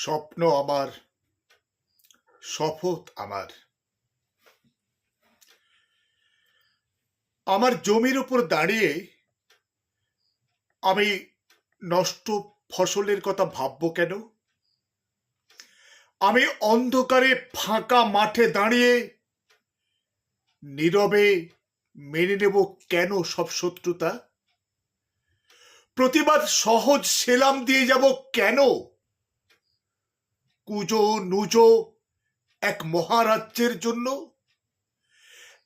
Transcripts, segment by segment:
স্বপ্ন আমার, শপথ আমার। আমার জমির উপর দাঁড়িয়ে আমি নষ্ট ফসলের কথা ভাববো কেন? আমি অন্ধকারে ফাঁকা মাঠে দাঁড়িয়ে নীরবে মেনে নেব কেন সব শত্রুতা? প্রতিবাদ সহজ সেলাম দিয়ে যাব কেন? কুজো নুজো এক মহারাজ্যের জন্য?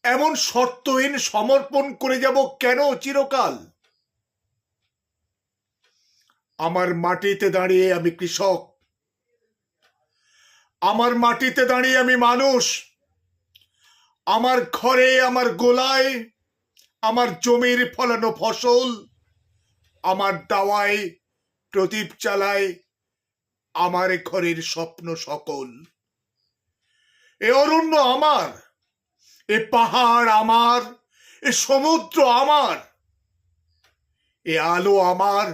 এমন শর্তহীন সমর্পণ করে যাব কেন চিরকাল? আমার মাটিতে দাঁড়িয়ে আমি কৃষক। আমার মাটিতে দাঁড়িয়ে আমি মানুষ। আমার ঘরে, আমার গোলায়, আমার জমির ফলানো ফসল, আমার দাওয়ায়, প্রদীপ চালায় আমার ঘরের স্বপ্ন সকল। এ অরণ্য আমার, এ পাহাড় আমার, এ সমুদ্র আমার, এ আলো আমার,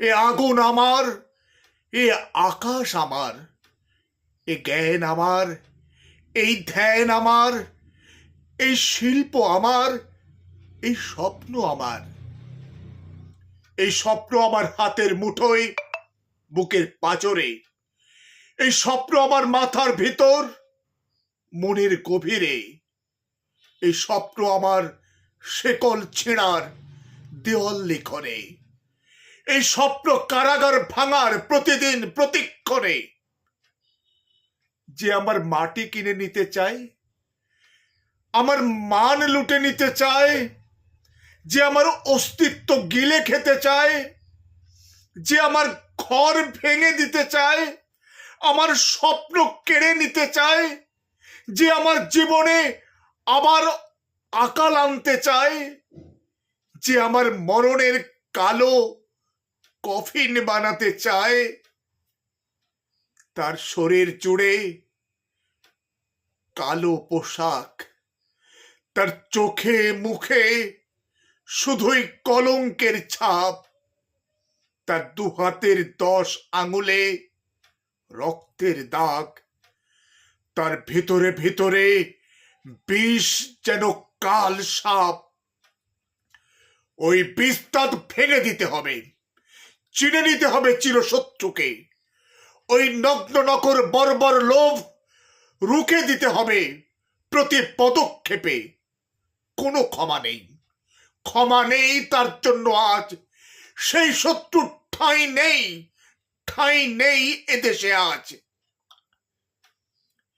এ আগুন আমার, এ আকাশ আমার, এ জ্ঞান আমার, এই ধ্যান আমার, এই শিল্প আমার, এই স্বপ্ন আমার। এই স্বপ্ন আমার হাতের মুঠোয় বুকের পাচরে। এই স্বপ্ন আমার মাথার ভিতর, মনের গভীরে। এই স্বপ্ন আমার শেকল ছেঁড়ার দেওয়াল লিখনে এই স্বপ্ন কারাগার ভাঙার প্রতিদিন প্রতিক্ষণে। যে আমার মাটি কিনে নিতে চায়, আমার মান লুটে নিতে চায়, যে আমার অস্তিত্ব গিলে খেতে চায়, যে আমার ঘর ভেঙে দিতে চায়, আমার স্বপ্ন কেড়ে নিতে চায়, যে আমার জীবনে আবার আকাল আনতে চায়, যে আমার মরণের কালো কফিন বানাতে চায়। তার শরীর জুড়ে কালো পোশাক, তার চোখে মুখে শুধুই কলঙ্কের ছাপ তার দু হাতের দশ আঙুলে রক্তের দাগ। তার ভিতরে ভিতরে বিষ যেন কাল সাপ। ওই বিস্তাদ ভেঙে দিতে হবে। চিনে নিতে হবে চিরশত্রুকে। ওই নগ্ন নকর বর্বর লোভ রুখে দিতে হবে প্রতি পদক্ষেপে। কোনো ক্ষমা নেই। ক্ষমা নেই তার জন্য আজ সেই শত্রুর ঠাঁই নেই ঠাঁই নেই এদেশে আজ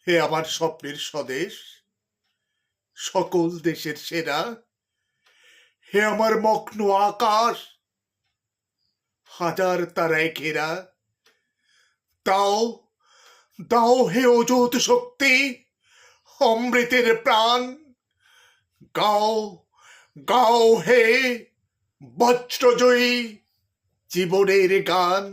হে আমার স্বপ্নের স্বদেশ, সকল দেশের সেরা হে আমার মগ্ন আকাশ, হাজার তারায় ঘেরা তাও দাও হে অযুত শক্তি, অমৃতের প্রাণ, গাও গাও হে বজ্রজয়ী জীবনের গান